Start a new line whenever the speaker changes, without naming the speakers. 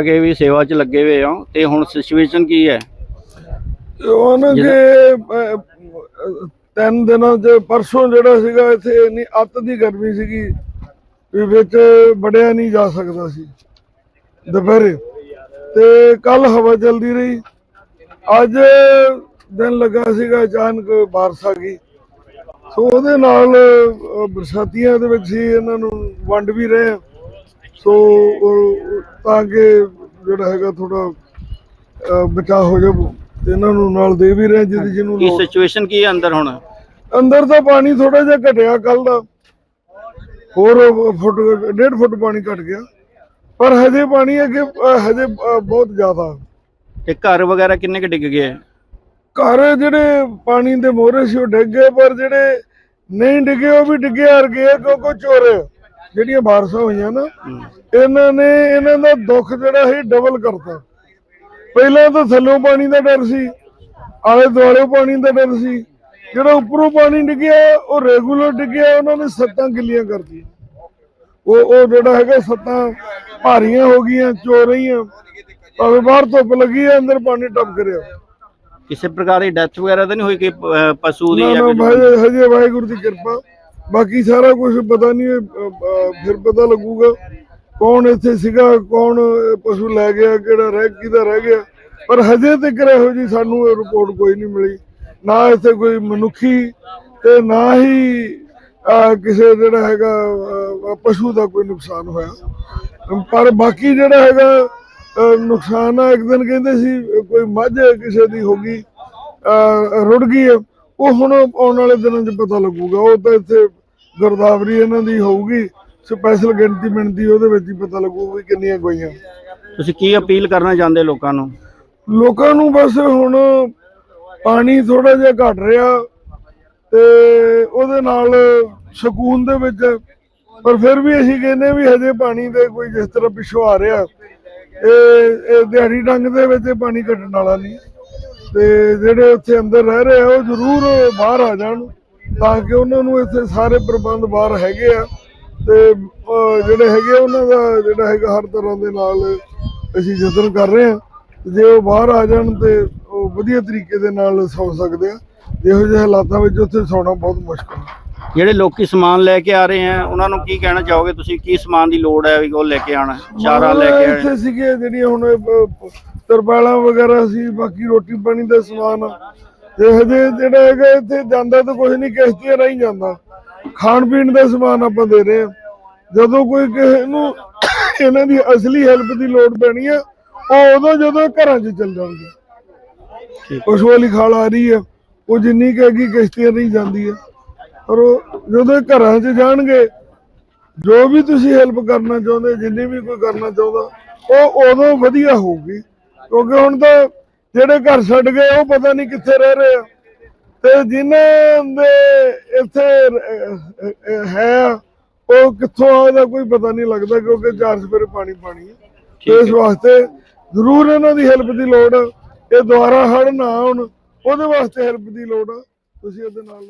ਅੱਗੇ ਵੀ ਸੇਵਾ 'ਚ ਲੱਗੇ ਹੋਏ ਆ ਤੇ ਹੁਣ ਸਿਚੁਏਸ਼ਨ ਕੀ ਹੈ?
ਉਹਨਾਂ ਦੇ ਤਿੰਨ ਦਿਨਾਂ ਚ ਪਰਸੋਂ ਜਿਹੜਾ ਸੀਗਾ ਇੱਥੇ ਇੰਨੀ ਅੱਤ ਦੀ ਗਰਮੀ ਸੀਗੀ ਵੀ ਵਿੱਚ ਵੜਿਆ ਨਹੀਂ ਜਾ ਸਕਦਾ ਸੀ। ਦੁਪਹਿਰੇ। ਤੇ ਕੱਲ ਹਵਾ ਚੱਲਦੀ ਰਹੀ। ਅੱਜ ਦਿਨ ਲੱਗਾ ਸੀਗਾ ਅਚਾਨਕ ਬਾਰਿਸ਼ ਆ ਗਈ। ਸੋ ਉਹਦੇ ਨਾਲ ਬਰਸਾਤੀਆਂ ਦੇ ਵਿੱਚ ਹੀ ਇਹਨਾਂ ਨੂੰ ਵੰਡ ਵੀ ਰਹੇ ਆ ਸੋ ਤਾਂ ਕਿ ਜਿਹੜਾ ਹੈਗਾ ਥੋੜਾ ਬਚਾਅ ਹੋ ਤੇ ਇਹਨਾਂ ਨੂੰ ਨਾਲ ਦੇ ਵੀ ਰਹੇ ਜਿਹਦੀ ਜਿਹਨੂੰ
ਕੀ ਸਿਚੁਏਸ਼ਨ ਕੀ ਹੈ ਅੰਦਰ ਹੁਣ?
ਅੰਦਰ ਤਾਂ ਪਾਣੀ ਥੋੜਾ ਜਿਹਾ ਘਟਿਆ ਕੱਲ ਦਾ। ਹੋਰ ਫੁੱਟ ਡੇਢ ਫੁੱਟ ਪਾਣੀ ਘਟ ਗਿਆ। ਪਰ ਹਜੇ ਪਾਣੀ ਅੱਗੇ ਹਜੇ ਬਹੁਤ ਜ਼ਿਆਦਾ।
ਤੇ ਘਰ ਵਗੈਰਾ ਕਿੰਨੇ ਕੁ ਡਿੱਗ ਗਏ?
ਘਰ ਜਿਹੜੇ ਪਾਣੀ ਦੇ ਮੋਹਰੇ ਸੀ ਉਹ ਡਿੱਗ ਗਏ ਪਰ ਜਿਹੜੇ ਨਹੀਂ ਡਿੱਗੇ ਉਹ ਵੀ ਡਿੱਗੇ ਹਰ ਗਏ ਕਿਉਂਕਿ ਚੋਰ। ਜਿਹੜੀਆਂ ਬਾਰਿਸ਼ਾਂ ਹੋਈਆਂ ਨਾ। ਇਹਨਾਂ ਨੇ ਇਹਨਾਂ ਦਾ ਦੁੱਖ ਜਿਹੜਾ ਸੀ ਡਬਲ ਕਰਤਾ। ਪਹਿਲਾਂ ਤਾਂ ਥੱਲੋਂ ਪਾਣੀ ਦਾ ਡਰ ਸੀ ਆਲੇ ਦੁਆਲੇ ਪਾਣੀ ਦਾ ਡਰ ਸੀ। ਜਿਹੜਾ ਉੱਪਰੋਂ ਪਾਣੀ ਡਿੱਗਿਆ ਉਹ ਰੈਗੂਲਰ ਡਿੱਗਿਆ ਉਹਨਾਂ ਨੇ ਸੱਤਾਂ ਗਿੱਲੀਆਂ ਕਰਤੀਆਂ। ਉਹ ਉਹ ਜਿਹੜਾ ਹੈਗਾ ਸੱਤਾਂ ਭਾਰੀਆਂ ਹੋ ਗਈਆਂ ਚੋ ਰਹੀਆਂ। ਭਾਵੇਂ ਬਾਹਰ ਧੁੱਪ ਲੱਗੀ ਹੈ ਅੰਦਰ ਪਾਣੀ ਟੱਪ ਕਰਿਆ
ਕਿਸੇ ਪ੍ਰਕਾਰ ਦੀ ਡੈਥ ਵਗੈਰਾ ਤਾਂ ਨਹੀਂ ਹੋਈ ਕਿ ਪਸ਼ੂ ਦੀ ਜਾਂ
ਨਾ ਹਜੇ ਹਜੇ ਵਾਹਿਗੁਰੂ ਦੀ ਕਿਰਪਾ। ਬਾਕੀ ਸਾਰਾ ਕੁਝ ਪਤਾ ਨਹੀਂ ਫਿਰ ਪਤਾ ਲੱਗੂਗਾ ਕੌਣ ਇੱਥੇ ਸੀਗਾ, ਕੌਣ ਪਸ਼ੂ ਲੈ ਗਿਆ, ਕਿਹੜਾ ਰਹਿ, ਕਿਹਦਾ ਰਹਿ ਗਿਆ। ਪਰ ਹਜੇ ਤੱਕ ਇਹੋ ਜੀ ਸਾਨੂੰ ਇਹ ਰਿਪੋਰਟ ਕੋਈ ਨਹੀਂ ਮਿਲੀ। ਨਾ ਇੱਥੇ ਕੋਈ ਮਨੁੱਖੀ ਤੇ ਨਾ ਹੀ ਕਿਸੇ ਜਿਹੜਾ ਹੈਗਾ ਪਸ਼ੂ ਦਾ ਕੋਈ ਨੁਕਸਾਨ ਹੋਇਆ। ਪਰ ਬਾਕੀ ਜਿਹੜਾ ਹੈਗਾ ਨੁਕਸਾਨ ਆ, ਇੱਕ ਦਿਨ ਕਹਿੰਦੇ ਸੀ, ਕੋਈ ਮੱਝ ਕਿਸੇ ਦੀ ਹੋ ਗਈ ਰੁੜ ਗਈ ਉਹ ਹੁਣ ਆਉਣ ਵਾਲੇ ਦਿਨਾਂ 'ਚ ਪਤਾ ਲੱਗੂਗਾ। ਉਹ ਤਾਂ ਇੱਥੇ ਗਰਦਾਵਰੀ ਇਹਨਾਂ ਦੀ ਹੋਊਗੀ ਸਪੈਸ਼ਲ ਗਿਣਤੀ ਮਿਣਤੀ ਉਹਦੇ ਵਿੱਚ ਹੀ ਪਤਾ ਲੱਗੂਗਾ ਵੀ ਕਿੰਨੀਆਂ ਗਈਆਂ।
ਤੁਸੀਂ ਕੀ ਅਪੀਲ ਕਰਨਾ ਚਾਹੁੰਦੇ ਲੋਕਾਂ ਨੂੰ?
ਲੋਕਾਂ ਨੂੰ ਬਸ ਹੁਣ ਪਾਣੀ ਥੋੜਾ ਜਿਹਾ ਘਟ ਰਿਹਾ ਤੇ ਉਹਦੇ ਨਾਲ ਸਕੂਨ ਦੇ ਵਿੱਚ ਪਰ ਫਿਰ ਵੀ ਅਸੀਂ ਕਹਿੰਦੇ ਵੀ ਹਜੇ ਪਾਣੀ ਦੇ ਕੋਈ ਜਿਸ ਤਰ੍ਹਾਂ ਪਿੱਛੋਂ ਆ ਰਿਹਾ ਇਹ ਇਹ ਦਿਹਾੜੀ ਡੰਗ ਦੇ ਵਿੱਚ ਇਹ ਪਾਣੀ ਘਟਣ ਵਾਲਾ ਨਹੀਂ। ਤੇ ਜਿਹੜੇ ਉੱਥੇ ਅੰਦਰ ਰਹਿ ਰਹੇ ਆ ਉਹ ਜ਼ਰੂਰ ਬਾਹਰ ਆ ਜਾਣ। ਤਾਂ ਕਿ ਉਹਨਾਂ ਨੂੰ ਇੱਥੇ ਸਾਰੇ ਪ੍ਰਬੰਧ ਬਾਹਰ ਹੈਗੇ ਆ ਤੇ ਜਿਹੜੇ ਹੈਗੇ ਉਹਨਾਂ ਦਾ ਜਿਹੜਾ ਹੈਗਾ ਹਰ ਤਰ੍ਹਾਂ ਦੇ ਨਾਲ ਅਸੀਂ ਯਤਨ ਕਰ ਰਹੇ ਆ ਜੇ ਉਹ ਬਾਹਰ ਆ ਜਾਣ ਤੇ ਉਹ ਵਧੀਆ ਤਰੀਕੇ ਦੇ ਨਾਲ ਸੌ ਸਕਦੇ ਆ। ਜਿਹੋ ਜਿਹੇ ਹਾਲਾਤਾਂ ਵਿੱਚ ਉੱਥੇ ਸੌਣਾ ਬਹੁਤ ਮੁਸ਼ਕਲ ਹੈ
ਜਿਹੜੇ ਲੋਕੀ ਸਮਾਨ ਲੈ ਕੇ ਆ ਰਹੇ ਆ ਉਹਨਾਂ ਨੂੰ ਕੀ ਕਹਿਣਾ ਚਾਹੋਗੇ ਤੁਸੀਂ? ਕੀ ਸਮਾਨ ਦੀ ਲੋੜ ਹੈ ਵੀ ਉਹ ਲੈ ਕੇ ਆਣਾ ਚਾਰਾ ਲੈ ਕੇ ਆਣਾ
ਇੱਥੇ ਸੀਗੇ ਜਿਹੜੀਆਂ ਹੁਣ ਇਹ ਤਰਪਾਲਾਂ ਵਗੈਰਾ ਸੀ ਬਾਕੀ ਰੋਟੀ ਪਾਣੀ ਦਾ ਸਮਾਨ ਤੇ ਹਜੇ ਜਿਹੜਾ ਹੈਗਾ ਇੱਥੇ ਜਾਂਦਾ ਤਾਂ ਕੁਝ ਨਹੀਂ ਕਿਸ਼ਤੀਆਂ ਰਾਹੀਂ ਜਾਂਦਾ। ਖਾਣ ਪੀਣ ਦਾ ਸਮਾਨ ਆਪਾਂ ਦੇ ਰਹੇ ਹਾਂ। ਜਦੋਂ ਕੋਈ ਕਿਸੇ ਨੂੰ ਇਹਨਾਂ ਦੀ ਅਸਲੀ ਹੈਲਪ ਦੀ ਲੋੜ ਪੈਣੀ ਹੈ ਉਹ ਉਦੋਂ ਜਦੋਂ ਘਰਾਂ 'ਚ ਚੱਲ ਜਾਣਗੇ। ਉਸ ਵਾਲੀ ਖਾਲ ਆ ਰਹੀ ਹੈ ਉਹ ਜਿੰਨੀ ਕੁ ਹੈਗੀ ਕਿਸ਼ਤੀਆਂ ਨਹੀਂ ਜਾਂਦੀ ਹੈ ਪਰ ਉਹ ਜਦੋਂ ਘਰਾਂ 'ਚ ਜਾਣਗੇ ਜੋ ਵੀ ਤੁਸੀਂ ਹੈਲਪ ਕਰਨਾ ਚਾਹੁੰਦੇ ਜਿੰਨੀ ਵੀ ਕੋਈ ਕਰਨਾ ਚਾਹੁੰਦਾ ਉਹ ਉਦੋਂ ਵਧੀਆ ਹੋਊਗੀ। ਕਿਉਂਕਿ ਹੁਣ ਤਾਂ ਜਿਹੜੇ ਘਰ ਛੱਡ ਗਏ ਉਹ ਪਤਾ ਨਹੀਂ ਕਿੱਥੇ ਰਹਿ ਰਹੇ ਆ। ਤੇ ਜਿਨ੍ਹਾਂ ਦੇ ਇੱਥੇ ਹੈ ਉਹ ਕਿੱਥੋਂ ਆ ਉਹਦਾ ਕੋਈ ਪਤਾ ਨਹੀਂ ਲੱਗਦਾ ਕਿਉਂਕਿ ਚਾਰ ਸਵੇਰੇ ਪਾਣੀ ਪਾਣੀ ਹੈ। ਇਸ ਵਾਸਤੇ ਜ਼ਰੂਰ ਇਹਨਾਂ ਦੀ ਹੈਲਪ ਦੀ ਲੋੜ। ਇਹ ਦੁਬਾਰਾ ਹੜ ਨਾ ਆਉਣ ਉਹਦੇ ਵਾਸਤੇ ਹੈਲਪ ਦੀ ਲੋੜ ਆ। ਤੁਸੀਂ ਉਹਦੇ ਨਾਲ